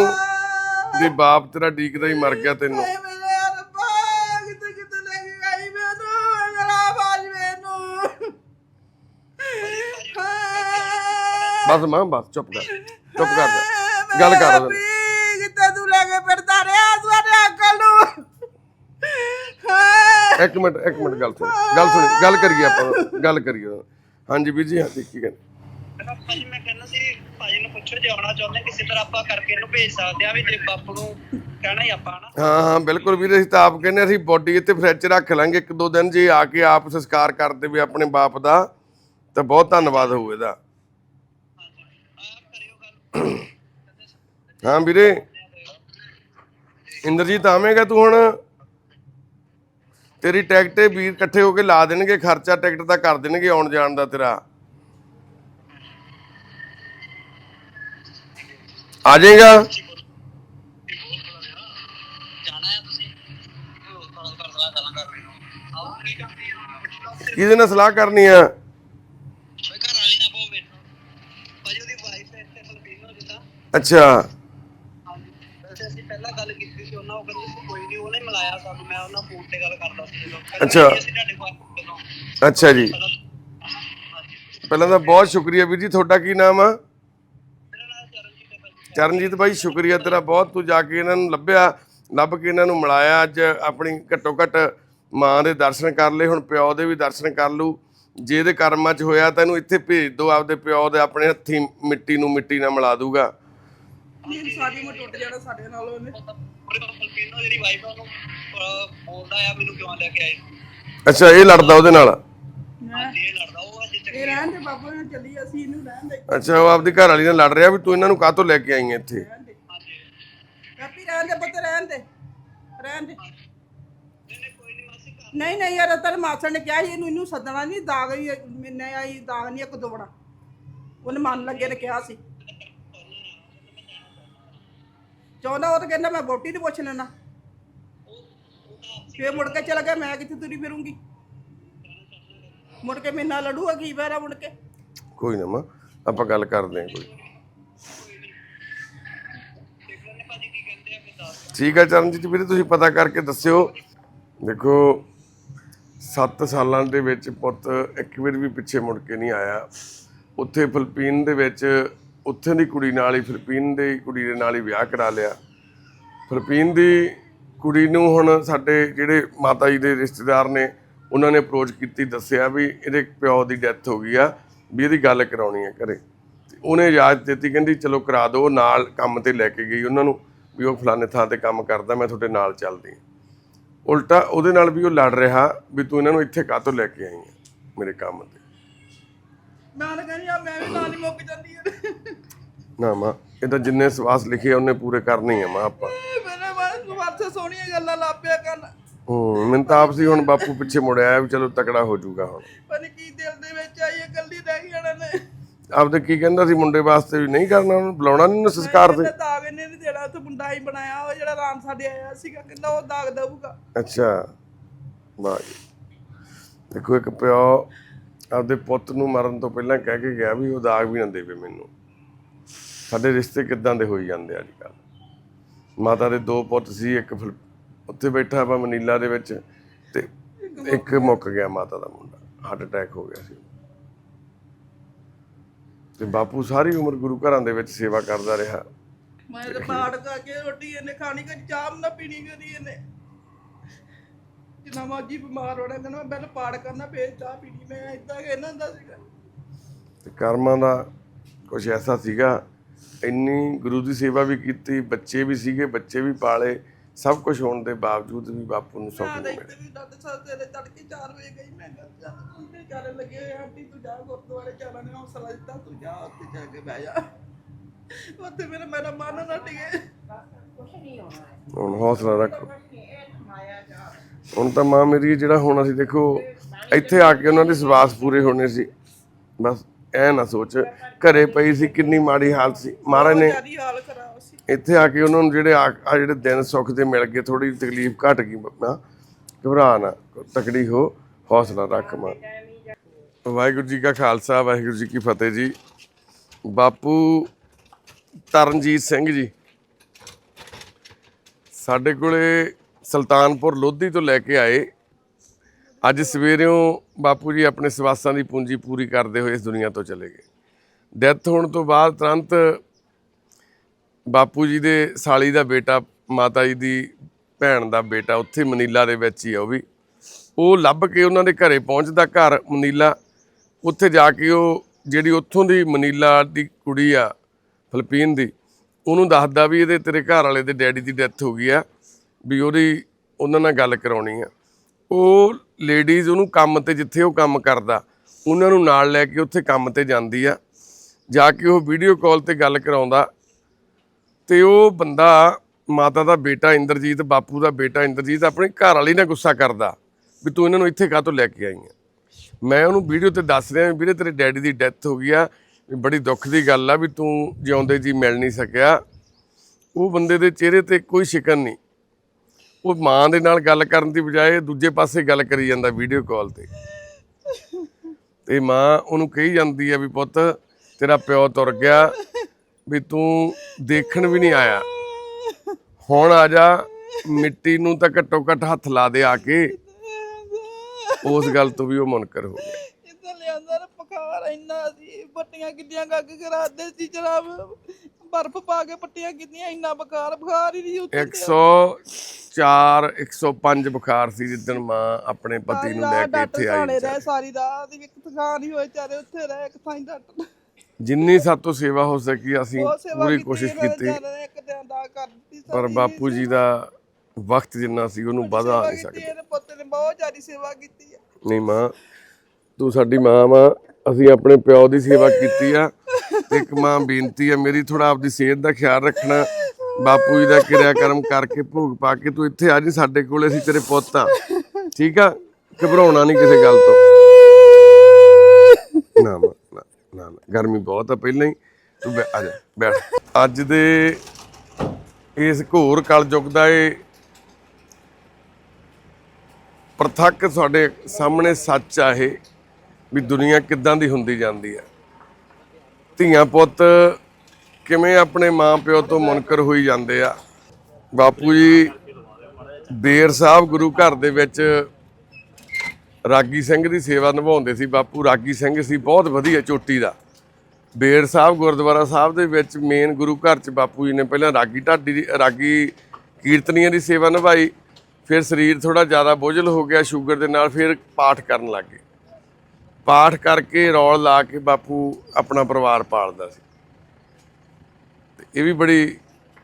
ਜੇ ਬਾਪ ਤੇਰਾ ਡੀਕਦਾ ਹੀ ਮਰ ਗਿਆ ਤੈਨੂੰ। ਬਸ ਮਾਂ ਬਸ ਚੁੱਪ ਕਰ ਚੁੱਪ ਕਰ ਜਾ। ਗੱਲ ਕਰ। ਉਹਦੇ ਨਾਲ। ਕਿਤੇ ਤੂੰ ਲੈ ਕੇ ਫਿਰਦਾ ਰਿਹਾ ਤੁਹਾਡੇ ਅੰਕਲ ਨੂੰ? ਇੱਕ ਮਿੰਟ ਇੱਕ ਮਿੰਟ ਗੱਲ ਸੁਣ। ਗੱਲ ਸੁਣੀ ਗੱਲ ਕਰੀਏ ਆਪਾਂ ਗੱਲ ਕਰੀਏ। ਹਾਂਜੀ ਵੀਰ ਜੀ ਹਾਂਜੀ ਕੀ ਕਹਿੰਦੇ? ਭਾਜੀ ਮੈਂ ਕਹਿੰਦਾ ਸੀ ਭਾਜੀ ਨੂੰ ਪੁੱਛੋ ਜੇ ਆਉਣਾ ਚਾਹੁੰਦੇ ਕਿਸੇ ਤਰ੍ਹਾਂ ਆਪਾਂ ਕਰਕੇ ਇਹਨੂੰ ਭੇਜ ਸਕਦੇ ਆ ਵੀ ਜੇ ਬਾਪੂ ਨੂੰ ਕਹਿਣਾ ਹੀ ਆਪਾਂ ਹਾਂ ਹਾਂ ਬਿਲਕੁਲ ਵੀਰੇ ਅਸੀਂ ਤਾਂ ਆਪ ਕਹਿੰਦੇ ਅਸੀਂ ਬੋਡੀ ਇੱਥੇ ਫ੍ਰਿਜ 'ਚ ਰੱਖ ਲਾਂਗੇ ਇੱਕ ਦੋ ਦਿਨ ਜੇ ਆ ਕੇ ਆਪ ਸੰਸਕਾਰ ਕਰ ਦੇਵੇ ਆਪਣੇ ਬਾਪ ਦਾ ਤਾਂ ਬਹੁਤ ਧੰਨਵਾਦ ਹੋਊ ਇਹਦਾ। ਆਪ ਕਰਿਓ ਗੱਲ। ਹਾਂ ਵੀਰੇ। ਇੰਦਰਜੀਤ ਆਵੇਂਗਾ ਤੂੰ ਹੁਣ? ਤੇਰੀ ਟਿਕਟ ਇਹ ਵੀਰ ਇਕੱਠੇ ਹੋ ਕੇ ਲਾ ਦੇਣਗੇ, ਖਰਚਾ ਟਿਕਟ ਦਾ ਕਰ ਦੇਣਗੇ ਆਉਣ ਜਾਣ ਦਾ ਤੇਰਾ। ਆ ਜਾਏਗਾ? ਕਰਦੇ ਕਿਹਦੇ ਨਾਲ ਸਲਾਹ ਕਰਨੀ ਆ? ਅੱਛਾ। ਅਸੀਂ ਪਹਿਲਾਂ ਗੱਲ ਕੀਤੀ ਸੀ, ਉਹਨਾਂ ਉਹ ਕਹਿੰਦੇ ਉਹਨੇ ਮਿਲਾਇਆ ਸਾਨੂੰ ਮੈਂ ਉਹਨਾਂ ਫੋਨ ਤੇ ਗੱਲ ਕਰਦਾ ਸੀ ਜਦੋਂ। ਕਹਿੰਦੇ ਅੱਛਾ। ਅਸੀਂ ਤੁਹਾਡੇ ਕੋਲ ਜਦੋਂ। ਅੱਛਾ ਜੀ। ਹਾਂਜੀ। ਪਹਿਲਾਂ ਤਾਂ ਬਹੁਤ ਸ਼ੁਕਰੀਆ ਵੀਰ ਜੀ ਤੁਹਾਡਾ ਕੀ ਨਾਮ ਆ? ਮੇਰਾ ਨਾਮ ਚਰਨਜੀਤ ਹੈ ਚਰਨਜੀਤ ਬਾਈ ਸ਼ੁਕਰੀਆ ਤੇਰਾ ਬਹੁਤ। ਤੂੰ ਜਾ ਕੇ ਇਹਨਾਂ ਨੂੰ ਲੱਭਿਆ ਲੱਭ ਕੇ ਇਹਨਾਂ ਨੂੰ ਮਿਲਾਇਆ ਅੱਜ ਆਪਣੀ ਘੱਟੋ ਘੱਟ ਮਾਂ ਦੇ ਦਰਸ਼ਨ ਕਰ ਲਏ ਹੁਣ ਪਿਓ ਦੇ ਵੀ ਦਰਸ਼ਨ ਕਰ ਲੂ ਜੇ ਇਹਦੇ ਕਰਮਾਂ 'ਚ ਹੋਇਆ ਤਾਂ ਇਹਨੂੰ ਇੱਥੇ ਭੇਜ ਦਿਓ ਆਪਦੇ ਪਿਓ ਦੇ ਆਪਣੇ ਹੱਥੀ ਮਿੱਟੀ ਨੂੰ ਮਿੱਟੀ ਨਾਲ ਮਿਲਾ ਦੂਗਾ ਮੇਰੀ ਸਾਡੀ ਮੋ ਟੁੱਟ ਜਾਣਾ ਸਾਡੇ ਨਾਲ ਉਹਨੇ। ਉਹਦੇ ਕੋਲ ਫਿਲਪੀਨੋ ਜਿਹੜੀ ਵਾਈਫ ਆ ਉਹਨੂੰ ਅਹ, ਬੋਲਦਾ ਆ ਮੈਨੂੰ ਕਿਉਂ ਲੈ ਕੇ ਆਏ ਅੱਛਾ ਇਹ ਲੜਦਾ ਉਹਦੇ ਨਾਲ? ਹਾਂਜੀ ਇਹ ਲੜਦਾ ਉਹ ਅੱਜ ਇਹ ਰਹਿਣ ਦੇ ਬਾਬਾ ਨਾਲ ਚੱਲੀ ਅਸੀਂ ਇਹਨੂੰ ਰਹਿਣ ਦੇ। ਅੱਛਾ ਉਹ ਆਪਦੀ ਘਰ ਵਾਲੀ ਨਾਲ ਲੜ ਰਿਹਾ ਵੀ ਤੂੰ ਇਹਨਾਂ ਨੂੰ ਕਾਹਤੋਂ ਲੈ ਕੇ ਆਈ ਹੈ ਇੱਥੇ? ਰਹਿਣ ਦੇ। ਹਾਂਜੀ। ਕਾਪੀ ਰਹਿਣ ਦੇ ਪੁੱਤ ਰਹਿਣ ਦੇ। ਰਹਿਣ ਦੇ। ਨਹੀਂ ਨਹੀਂ ਕੋਈ ਨਹੀਂ ਮਾਸੀ ਘਰ ਨਹੀਂ ਨਹੀਂ ਯਾਰ ਤੇਰੇ ਮਾਸੜ ਨੇ ਕਿਹਾ ਸੀ ਇਹਨੂੰ ਇਹਨੂੰ ਸੱਦਣਾ ਨਹੀਂ ਦਾਗ ਹੀ ਮੈਨੇ ਆਈ ਦਾਗ ਨਹੀਂ ਇੱਕ ਦੋਬੜਾ ਉਹਨੇ ਮਨ ਲੱਗੇ ਨੇ ਕਿਹਾ ਸੀ। ਚਾਹੁੰਦਾ ਉਹ ਤਾਂ ਕਹਿੰਦਾ ਮੈਂ ਵੋਟੀ ਨੂੰ ਪੁੱਛ ਲੈਣਾ ਫੇਰ ਮੁੜ ਕੇ ਚਲਾ ਗਿਆ, ਮੈਂ ਕਿੱਥੇ ਤੁਰੀ ਫਿਰੂੰਗੀ? ਮੁੜ ਕੇ ਮੇਰੇ ਨਾਲ ਲੜੂਗਾ, ਕੀ ਫਾਇਦਾ ਮੁੜ ਕੇ? ਕੋਈ ਨਾ ਮਾਂ, ਆਪਾਂ ਗੱਲ ਕਰਦੇ ਹਾਂ ਕੋਈ। ਆ ਠੀਕ ਹੈ ਚਰਨਜੀਤ ਵੀਰੇ, ਤੁਸੀਂ ਪਤਾ ਕਰਕੇ ਦੱਸਿਓ। ਦੇਖੋ 7 ਸਾਲਾਂ ਦੇ ਵਿੱਚ ਪੁੱਤ ਇੱਕ ਵਾਰ ਵੀ ਪਿੱਛੇ ਮੁੜ ਕੇ ਨਹੀਂ ਆਇਆ। ਉੱਥੇ ਫਿਲਪੀਨ ਦੇ ਵਿੱਚ ਉੱਥੇ ਦੀ ਕੁੜੀ ਨਾਲ ਹੀ ਫਿਲੀਪੀਨ ਦੀ ਕੁੜੀ ਦੇ ਨਾਲ ਹੀ ਵਿਆਹ ਕਰਾ ਲਿਆ। ਫਿਲੀਪੀਨ ਦੀ ਕੁੜੀ ਨੂੰ ਹੁਣ ਸਾਡੇ ਜਿਹੜੇ ਮਾਤਾ ਜੀ ਦੇ ਰਿਸ਼ਤੇਦਾਰ ਨੇ, ਉਹਨਾਂ ਨੇ ਅਪਰੋਚ ਕੀਤੀ, ਦੱਸਿਆ ਵੀ ਇਹਦੇ ਪਿਓ ਦੀ ਡੈਥ ਹੋ ਗਈ ਆ, ਵੀ ਇਹਦੀ ਗੱਲ ਕਰਾਉਣੀ ਹੈ ਘਰੇ। ਤੇ ਉਹਨੇ ਇਜਾਜ਼ਤ ਦਿੱਤੀ, ਕਹਿੰਦੀ ਚਲੋ ਕਰਾ ਦਿਓ ਨਾਲ ਕੰਮ ਤੇ ਲੈ ਕੇ ਗਈ ਉਹਨਾਂ ਨੂੰ, ਵੀ ਉਹ ਫਲਾਣੇ ਥਾਂ ਤੇ ਕੰਮ ਕਰਦਾ, ਮੈਂ ਤੁਹਾਡੇ ਨਾਲ ਚੱਲਦੀ ਹਾਂ। ਉਲਟਾ ਉਹਦੇ ਨਾਲ ਵੀ ਉਹ ਲੜ ਰਿਹਾ, ਵੀ ਤੂੰ ਇਹਨਾਂ ਨੂੰ ਇੱਥੇ ਕਾਹਤੋਂ ਲੈ ਕੇ ਆਈ ਹੈ ਮੇਰੇ ਕੰਮ ਤੇ? ਮੈਂ ਤਾਂ ਕਹਿੰਦੀ ਆ ਮੈਂ ਵੀ ਨਾਲ ਹੀ ਮੁੱਕ ਜਾਂਦੀ ਆ। ਨਾ ਮਾਂ ਇਹ ਤਾਂ ਜਿੰਨੇ ਸਵਾਸ ਲਿਖੇ ਆ ਉਹਨੇ ਪੂਰੇ ਕਰਨੇ ਆ ਮਾਂ ਆਪਾਂ। ਮੇਰੇ ਨੂੰ ਵਰਸੇ ਸੋਹਣੀਆਂ ਗੱਲਾਂ ਲਾਪਿਆ ਕਰਨ। ਹੂੰ ਮੈਨੂੰ ਤਾਂ ਆਪ ਸੀ ਹੁਣ ਬਾਪੂ ਪਿੱਛੇ ਮੁੜਿਆ ਵੀ ਚਲੋ ਤਕੜਾ ਹੋ ਜਾਊਗਾ ਹੁਣ। ਨੀ ਕੀ ਦਿਲ ਦੇ ਵਿੱਚ ਆਈ ਗੱਲੀ ਰਹਿ ਗਈ ਉਹਨਾਂ ਨੇ। ਆਪਦੇ ਕੀ ਕਹਿੰਦਾ ਸੀ ਮੁੰਡੇ ਵਾਸਤੇ ਵੀ ਨਹੀਂ ਕਰਨਾ ਉਹਨੂੰ ਬੁਲਾਉਣਾ ਨਹੀਂ ਉਹਨੂੰ ਸੰਸਕਾਰ ਤੇ। ਤੇ ਦਾਗ ਇਹਨੇ ਨਹੀਂ ਦੇਣਾ ਉੱਥੇ ਮੁੰਡਾ ਹੀ ਬਣਾਇਆ ਉਹ ਜਿਹੜਾ ਰਾਮ ਸਾਡੇ ਆਇਆ ਸੀਗਾ ਕਹਿੰਦਾ ਉਹ ਦਾਗ ਦਊਗਾ। ਅੱਛਾ ਵਾਹ ਜੀ। ਦੇਖੋ ਇੱਕ ਪਿਓ ਆਪਦੇ ਪੁੱਤ ਨੂੰ ਮਰਨ ਤੋਂ ਪਹਿਲਾਂ ਕਹਿ ਕੇ ਗਿਆ ਵੀ ਉਹ ਦਾਗ ਵੀ ਨਾ ਦੇਵੇ ਮੈਨੂੰ। ਸਾਡੇ ਰਿਸ਼ਤੇ ਕਿੱਦਾਂ ਦੇ ਹੋਈ ਜਾਂਦੇ ਅੱਜ ਕੱਲ ਮਾਤਾ ਦੇ ਦੋ ਪੁੱਤ ਸੀ, ਇੱਕ ਉੱਥੇ ਬੈਠਾ ਵਾ ਮਨੀਲਾ ਦੇ ਵਿੱਚ ਤੇ ਇੱਕ ਮੁੱਕ ਗਿਆ ਮਾਤਾ ਦਾ ਮੁੰਡਾ। ਹਾਰਟ ਅਟੈਕ ਹੋ ਗਿਆ ਸੀ। ਤੇ ਬਾਪੂ ਸਾਰੀ ਉਮਰ ਗੁਰੂ ਘਰਾਂ ਦੇ ਵਿੱਚ ਸੇਵਾ ਕਰਦਾ ਰਿਹਾ। ਮੈਂ ਤੇ ਪਾੜ ਕਰਕੇ ਰੋਟੀ ਇਹਨੇ ਖਾਣੀ, ਕਦੀ ਚਾਹ ਨਾ ਪੀਣੀ, ਕਦੀ ਇਹਨੇ। ਜਿੰਨਾ ਮਰਜ਼ੀ ਬਿਮਾਰ ਹੋਣਾ ਕਹਿੰਦਾ ਮੈਂ ਪਹਿਲਾਂ ਪਾੜ ਕਰਨਾ ਫੇਰ ਚਾਹ ਪੀਣੀ ਮੈਂ ਇਦਾਂ ਕਹਿੰਦਾ ਹੁੰਦਾ ਸੀਗਾ। ਤੇ ਕਰਮਾਂ ਦਾ ਕੁਝ ਐਸਾ ਸੀਗਾ ਇੰਨੀ ਗੁਰੂ ਦੀ ਸੇਵਾ ਵੀ ਕੀਤੀ ਬੱਚੇ ਵੀ ਸੀਗੇ ਬੱਚੇ ਵੀ ਪਾਲੇ ਸਭ ਕੁਝ ਹੋਣ ਦੇ ਬਾਵਜੂਦ ਵੀ ਬਾਪੂ ਨੂੰ ਸੁੱਖ ਨਹੀਂ ਮਿਲਿਆ। ਇੱਥੇ ਵੀ ਡਾਕਟਰ ਸਾਹਿਬ ਤੇਰੇ ਤੜਕੇ 4 ਵਜੇ ਗਈ ਮੈਂ ਕਿਹਾ ਚੱਲ ਕੁੰਡੇ ਚੱਲ ਲੱਗੇ ਹੋਏ ਆਂਟੀ ਤੂੰ ਜਾ ਗੁਰਦੁਆਰੇ ਚੱਲਣ ਨੇ ਹੌਸਲਾ ਦਿੱਤਾ ਤੂੰ ਜਾ ਉੱਥੇ ਜਾ ਕੇ ਬਹਿ ਜਾ। ਉੱਥੇ ਮੇਰਾ ਮੇਰਾ ਮਨ ਨਾ ਟਿਕੇ। ਹੁਣ ਹੌਸਲਾ ਰੱਖੋ। ਹੁਣ ਤਾਂ ਮਾਂ ਮੇਰੀ ਜਿਹੜਾ ਹੋਣਾ ਸੀ ਦੇਖੋ ਇੱਥੇ ਆ ਕੇ ਉਹਨਾਂ ਦੇ ਸਵਾਸ ਪੂਰੇ ਹੋਣੇ ਸੀ। ਬਸ ਐ ਨਾ ਸੋਚ ਘਰੇ ਪਈ ਸੀ ਕਿੰਨੀ ਮਾੜੀ ਹਾਲਤ ਸੀ। ਮਹਾਰਾਜ ਨੇ ਇੱਥੇ ਆ ਕੇ ਉਹਨਾਂ ਨੂੰ ਜਿਹੜੇ ਆ ਆ ਜਿਹੜੇ ਦਿਨ ਸੁੱਖ ਦੇ ਮਿਲ ਗਏ ਥੋੜੀ ਤਕਲੀਫ ਘਟ ਗਈ ਮਾਂ। ਘਬਰਾ ਨਾ ਤਕੜੀ ਹੋ ਹੌਸਲਾ ਰੱਖ ਮਾਂ। ਵਾਹਿਗੁਰੂ ਜੀ ਕਾ ਖਾਲਸਾ ਵਾਹਿਗੁਰੂ ਜੀ ਕੀ ਫਤਿਹ ਜੀ। ਬਾਪੂ ਤਰਨਜੀਤ ਸਿੰਘ ਜੀ ਸਾਡੇ ਕੋਲੇ ਸੁਲਤਾਨਪੁਰ ਲੋਧੀ ਤੋਂ ਲੈ ਕੇ ਆਏ। ਅੱਜ ਸਵੇਰਿਓਂ ਬਾਪੂ ਜੀ ਆਪਣੇ ਸਵਾਸਾਂ ਦੀ ਪੂੰਜੀ ਪੂਰੀ ਕਰਦੇ ਹੋਏ ਇਸ ਦੁਨੀਆ ਤੋਂ ਚਲੇ ਗਏ। ਡੈਥ ਹੋਣ ਤੋਂ ਬਾਅਦ ਤੁਰੰਤ ਬਾਪੂ ਜੀ ਦੇ ਸਾਲੀ ਦਾ ਬੇਟਾ, ਮਾਤਾ ਜੀ ਦੀ ਭੈਣ ਦਾ ਬੇਟਾ ਉੱਥੇ ਮਨੀਲਾ ਦੇ ਵਿੱਚ ਹੀ ਆ ਉਹ ਵੀ। ਉਹ ਲੱਭ ਕੇ ਉਹਨਾਂ ਦੇ ਘਰੇ ਪਹੁੰਚਦਾ ਘਰ ਮਨੀਲਾ। ਉੱਥੇ ਜਾ ਕੇ ਉਹ ਜਿਹੜੀ ਉੱਥੋਂ ਦੀ ਮਨੀਲਾ ਦੀ ਕੁੜੀ ਆ, ਫਿਲੀਪੀਨ ਦੀ, ਉਹਨੂੰ ਦੱਸਦਾ ਵੀ ਇਹਦੇ ਤੇਰੇ ਘਰ ਵਾਲੇ ਦੇ ਡੈਡੀ ਦੀ ਡੈਥ ਹੋ ਗਈ ਆ। ਵੀ ਉਹਦੀ, ਉਹਨਾਂ ਨਾਲ ਗੱਲ ਕਰਾਉਣੀ ਆ। ਉਹ ਲੇਡੀਜ਼ ਉਹਨੂੰ ਕੰਮ ਤੇ ਜਿੱਥੇ ਉਹ ਕੰਮ ਕਰਦਾ, ਉਹਨਾਂ ਨੂੰ ਨਾਲ ਲੈ ਕੇ ਉੱਥੇ ਕੰਮ ਤੇ ਜਾਂਦੀ ਆ। ਜਾ ਕੇ ਉਹ ਵੀਡੀਓ ਕਾਲ ਤੇ ਗੱਲ ਕਰਾਉਂਦਾ ਤੇ ਉਹ ਬੰਦਾ ਮਾਤਾ ਦਾ ਬੇਟਾ ਇੰਦਰਜੀਤ, ਬਾਪੂ ਦਾ ਬੇਟਾ ਇੰਦਰਜੀਤ ਆਪਣੀ ਘਰ ਵਾਲੀ ਨਾਲ ਗੁੱਸਾ ਕਰਦਾ ਵੀ ਤੂੰ ਇਹਨਾਂ ਨੂੰ ਇੱਥੇ ਕਾਹ ਤੋਂ ਲੈ ਕੇ ਆਈ ਆ? ਮੈਂ ਉਹਨੂੰ ਵੀਡੀਓ ਤੇ ਦੱਸ ਰਿਹਾ ਵੀਰੇ ਤੇਰੇ ਡੈਡੀ ਦੀ ਡੈਥ ਹੋ ਗਈ ਆ ਬੜੀ ਦੁੱਖ ਦੀ ਗੱਲ ਆ ਵੀ ਤੂੰ ਜਿਉਂਦੇ ਜੀ ਮਿਲ ਨਹੀਂ ਸਕਿਆ। ਉਹ ਬੰਦੇ ਦੇ ਚਿਹਰੇ ਤੇ ਕੋਈ ਸ਼ਿਕਨ ਨਹੀਂ। ਉਹ ਮਾਂ ਦੇ ਨਾਲ ਗੱਲ ਕਰਨ ਦੀ ਬਜਾਏ ਦੂਜੇ ਪਾਸੇ ਗੱਲ ਕਰੀ ਜਾਂਦਾ ਵੀਡੀਓ ਕਾਲ ਤੇ। ਤੇ ਮਾਂ ਉਹਨੂੰ ਕਹੀ ਜਾਂਦੀ ਆ ਵੀ ਪੁੱਤ, ਤੇਰਾ ਪਿਓ ਤੁਰ ਗਿਆ, ਵੀ ਤੂੰ ਦੇਖਣ ਵੀ ਨਹੀਂ ਆਇਆ। ਹੁਣ ਆ ਜਾ, ਮਿੱਟੀ ਨੂੰ ਤਾਂ ਘੱਟੋ ਘੱਟ ਹੱਥ ਲਾ ਦੇ ਆ ਕੇ। ਉਸ ਗੱਲ ਤੋਂ ਵੀ ਉਹ ਮੁਨਕਰ ਹੋ ਗਿਆ। ਪਖਾਰ ਇੰਨਾ ਸੀ ਪੱਟੀਆਂ ਕਿੱਡੀਆਂ ਕੱਕ ਕਰਾਦੇ ਸੀ ਜਨਾਬ ਬਰਫ਼ ਪਾ ਕੇ ਪੱਟੀਆਂ ਕਿੰਨੀਆਂ ਇੰਨਾ ਬੁਖਾਰ ਬੁਖਾਰ ਹੀ ਨਹੀਂ ਉੱਤੇ 104 105 ਬੁਖਾਰ ਸੀ ਜਿੱਦਣ ਮਾਂ ਆਪਣੇ ਪਤੀ ਨੂੰ ਲੈ ਕੇ ਇੱਥੇ ਆਈ ਰਹਿ ਸਾਰੀ ਰਾਤ ਇੱਕ ਥਕਾਨ ਹੀ ਹੋਏ ਚਾਰੇ ਉੱਥੇ ਰਹਿ ਇੱਕ ਥਾਂ ਡਾਕਟਰ ਜਿੰਨੀ ਸਾਤੋਂ ਸੇਵਾ ਹੋ ਸਕੀ ਅਸੀਂ ਪੂਰੀ ਕੋਸ਼ਿਸ਼ ਕੀਤੀ। ਪਰ ਬਾਪੂ ਜੀ ਦਾ ਵਕਤ ਜਿੰਨਾ ਸੀ ਉਹਨੂੰ ਵਧਾ ਨਹੀਂ ਸਕਦੇ। ਇਹਨੇ ਪੁੱਤ ਨੇ ਬਹੁਤ ਜ਼ਿਆਦਾ ਸੇਵਾ ਕੀਤੀ ਨਹੀਂ ਮਾਂ ਤੂੰ ਸਾਡੀ ਮਾਂ ਮਾਂ ਅਸੀਂ ਆਪਣੇ ਪਿਓ ਦੀ ਸੇਵਾ ਕੀਤੀ ਆ ਇੱਕ ਮਾਂ ਬੇਨਤੀ ਆ, ਮੇਰੀ ਥੋੜਾ ਆਪਦੀ ਸਿਹਤ ਦਾ ਖਿਆਲ ਰੱਖਣਾ, ਬਾਪੂ ਜੀ ਦਾ ਕਿਰਿਆ ਕਰਮ ਕਰਕੇ ਭੋਗ ਪਾ ਕੇ ਤੂੰ ਇੱਥੇ ਆ ਜੀ ਸਾਡੇ ਕੋਲੇ, ਅਸੀਂ ਤੇਰੇ ਪੁੱਤ ਆ। ਠੀਕ ਆ? ਘਬਰਾਉਣਾ ਨਹੀਂ ਕਿਸੇ ਗੱਲ ਤੋਂ। ਨਾ ਨਾ ਨਾ ਗਰਮੀ ਬਹੁਤ ਆ ਪਹਿਲਾਂ ਹੀ। ਤੂੰ ਆ ਜਾ, ਬੈਠ। ਅੱਜ ਦੇ ਇਸ ਘੋਰ ਕਲਯੁਗ ਦਾ ਇਹ ਪ੍ਰਤੱਖ ਤੁਹਾਡੇ ਸਾਹਮਣੇ ਸੱਚ ਆ ਇਹ। ਵੀ ਦੁਨੀਆ ਕਿੱਦਾਂ ਦੀ ਹੁੰਦੀ ਜਾਂਦੀ ਹੈ। ਧੀਆਂ ਪੁੱਤ ਕਿਵੇਂ ਆਪਣੇ ਮਾਂ ਪਿਓ ਤੋਂ ਮੁਨਕਰ ਹੋਈ ਜਾਂਦੇ ਆ। ਬਾਪੂ ਜੀ ਬੇਰ ਸਾਹਿਬ ਗੁਰੂ ਘਰ ਦੇ ਵਿੱਚ ਰਾਗੀ ਸਿੰਘ ਦੀ ਸੇਵਾ ਨਿਭਾਉਂਦੇ ਸੀ। ਬਾਪੂ ਰਾਗੀ ਸਿੰਘ ਸੀ, ਬਹੁਤ ਵਧੀਆ ਚੋਟੀ ਦਾ। ਬੇਰ ਸਾਹਿਬ ਗੁਰਦੁਆਰਾ ਸਾਹਿਬ ਦੇ ਵਿੱਚ ਮੇਨ ਗੁਰੂ ਘਰ ਚ ਬਾਪੂ ਜੀ ਨੇ ਪਹਿਲਾਂ ਰਾਗੀ ਢਾਡੀ ਦੀ, ਰਾਗੀ ਕੀਰਤਨੀਆਂ ਦੀ ਸੇਵਾ ਨਿਭਾਈ, ਫਿਰ ਸਰੀਰ ਥੋੜਾ ਜ਼ਿਆਦਾ ਬੋਝਲ ਹੋ ਗਿਆ, ਸ਼ੂਗਰ ਦੇ ਨਾਲ ਫਿਰ ਪਾਠ ਕਰਨ ਲੱਗ ਗਏ। ਪਾਠ ਕਰਕੇ ਰੌਲ ਲਾ ਕੇ ਬਾਪੂ ਆਪਣਾ ਪਰਿਵਾਰ ਪਾਲਦਾ ਸੀ। ਤੇ ਇਹ ਵੀ ਬੜੀ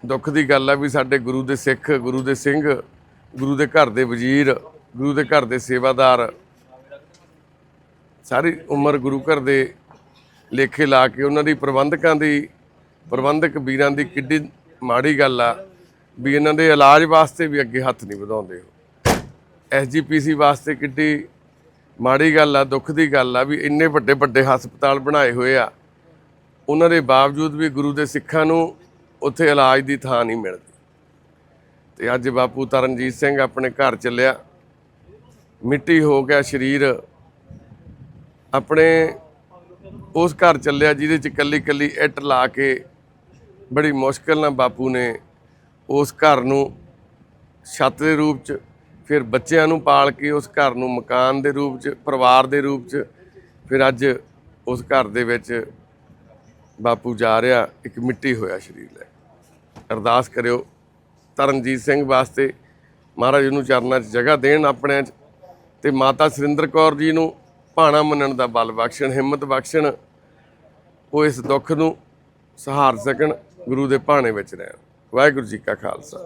ਦੁੱਖ ਦੀ ਗੱਲ ਆ ਵੀ ਸਾਡੇ ਗੁਰੂ ਦੇ ਸਿੱਖ, ਗੁਰੂ ਦੇ ਸਿੰਘ, ਗੁਰੂ ਦੇ ਘਰ ਦੇ ਵਜ਼ੀਰ, ਗੁਰੂ ਦੇ ਘਰ ਦੇ ਸੇਵਾਦਾਰ, ਸਾਰੀ ਉਮਰ ਗੁਰੂ ਘਰ ਦੇ ਲੇਖੇ ਲਾ ਕੇ ਉਹਨਾਂ ਦੀ ਪ੍ਰਬੰਧਕਾਂ ਦੀ, ਪ੍ਰਬੰਧਕ ਵੀਰਾਂ ਦੀ ਕਿੱਡੀ ਮਾੜੀ ਗੱਲ ਆ ਵੀ ਇਹਨਾਂ ਦੇ ਇਲਾਜ ਵਾਸਤੇ ਵੀ ਅੱਗੇ ਹੱਥ ਨਹੀਂ ਵਧਾਉਂਦੇ ਉਹ। ਐਸਜੀਪੀਸੀ ਵਾਸਤੇ ਕਿੱਡੀ ਮਾੜੀ ਗੱਲ ਆ, ਦੁੱਖ ਦੀ ਗੱਲ ਆ ਵੀ ਇੰਨੇ ਵੱਡੇ ਵੱਡੇ ਹਸਪਤਾਲ ਬਣਾਏ ਹੋਏ ਆ। ਉਹਨਾਂ ਦੇ ਬਾਵਜੂਦ ਵੀ ਗੁਰੂ ਦੇ ਸਿੱਖਾਂ ਨੂੰ ਉੱਥੇ ਇਲਾਜ ਦੀ ਥਾਂ ਨਹੀਂ ਮਿਲਦੀ। ਤੇ ਅੱਜ ਬਾਪੂ ਤਰਨਜੀਤ ਸਿੰਘ ਆਪਣੇ ਘਰ ਚੱਲਿਆ। ਮਿੱਟੀ ਹੋ ਗਿਆ ਸਰੀਰ। ਆਪਣੇ ਉਸ ਘਰ ਚੱਲਿਆ ਜਿਹਦੇ ਚ ਕੱਲੀ ਕੱਲੀ ਇੱਟ ਲਾ ਕੇ ਬੜੀ ਮੁਸ਼ਕਲ ਨਾਲ ਬਾਪੂ ਨੇ ਉਸ ਘਰ ਨੂੰ ਛੱਤ ਦੇ ਰੂਪ ਚ ਫਿਰ ਬੱਚਿਆਂ ਨੂੰ ਪਾਲ ਕੇ ਉਸ ਘਰ ਨੂੰ ਮਕਾਨ ਦੇ ਰੂਪ ਚ, ਪਰਿਵਾਰ ਦੇ ਰੂਪ ਚ, ਫਿਰ ਅੱਜ ਉਸ ਘਰ ਦੇ ਵਿੱਚ ਬਾਪੂ ਜਾ ਰਿਹਾ, ਇੱਕ ਮਿੱਟੀ ਹੋਇਆ ਸਰੀਰ ਲੈ। ਅਰਦਾਸ ਕਰਿਓ ਤਰਨਜੀਤ ਸਿੰਘ ਵਾਸਤੇ, ਮਹਾਰਾਜ ਨੂੰ ਚਰਨਾਂ 'ਚ ਜਗ੍ਹਾ ਦੇਣ ਆਪਣਿਆਂ 'ਚ ਤੇ ਮਾਤਾ ਸੁਰਿੰਦਰ ਕੌਰ ਜੀ ਨੂੰ ਭਾਣਾ ਮੰਨਣ ਦਾ ਬਲ ਬਖਸ਼ਣ, ਹਿੰਮਤ ਬਖਸ਼ਣ, ਉਹ ਇਸ ਦੁੱਖ ਨੂੰ ਸਹਾਰ ਸਕਣ, ਗੁਰੂ ਦੇ ਭਾਣੇ ਵਿੱਚ ਰਹਿਣ। ਵਾਹਿਗੁਰੂ ਜੀ ਕਾ ਖਾਲਸਾ,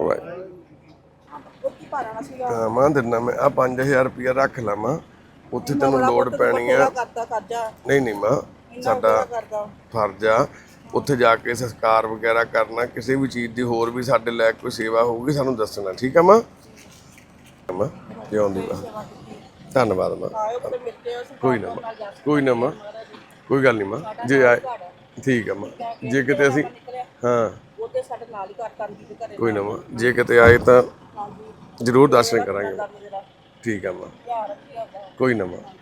ਵਾਹਿਗੁਰੂ। ਹਾਂ ਮਾਂ ਦਿਨਾ ਮੈਂ ਆ 5000 ਰੁਪਇਆ ਰੱਖ ਲਵਾਂ ਉੱਥੇ ਤੈਨੂੰ ਲੋੜ ਪੈਣੀ ਆ। ਕਰਦਾ ਕਰਜਾ। ਨਹੀਂ ਨਹੀਂ ਮਾਂ ਸਾਡਾ ਫਰਜ਼ ਆ। ਉੱਥੇ ਜਾ ਕੇ ਸੰਸਕਾਰ ਵਗੈਰਾ ਕਰਨਾ ਕਿਸੇ ਵੀ ਚੀਜ਼ ਦੀ ਹੋਰ ਵੀ ਸਾਡੇ ਲੈ ਕੋਈ ਸੇਵਾ ਹੋਊਗੀ ਸਾਨੂੰ ਦੱਸਣਾ ਠੀਕ ਆ ਮਾਂ? ਮਾਂ ਜਿਉਂ ਦੀ ਮਾਂ? ਧੰਨਵਾਦ ਮਾਂ। ਕੋਈ ਨਾ ਮਾਂ ਕੋਈ ਨਾ ਮਾਂ। ਕੋਈ ਗੱਲ ਨਹੀਂ ਮਾਂ ਜੇ ਆਏ ਠੀਕ ਆ ਮਾਂ। ਜੇ ਕਿਤੇ ਅਸੀਂ ਹਾਂ। ਉਹਦੇ ਸਾਡੇ ਨਾਲ ਹੀ ਘਰ ਕਰਦੀ ਦੇ ਘਰੇ ਕੋਈ ਨਾ ਮਾਂ ਜੇ ਕਿਤੇ ਆਏ ਤਾਂ ਜ਼ਰੂਰ ਦਰਸ਼ਨ ਕਰਾਂਗੇ। ਠੀਕ ਆ ਮਾਂ। ਕੋਈ ਨਾ ਮਾਂ।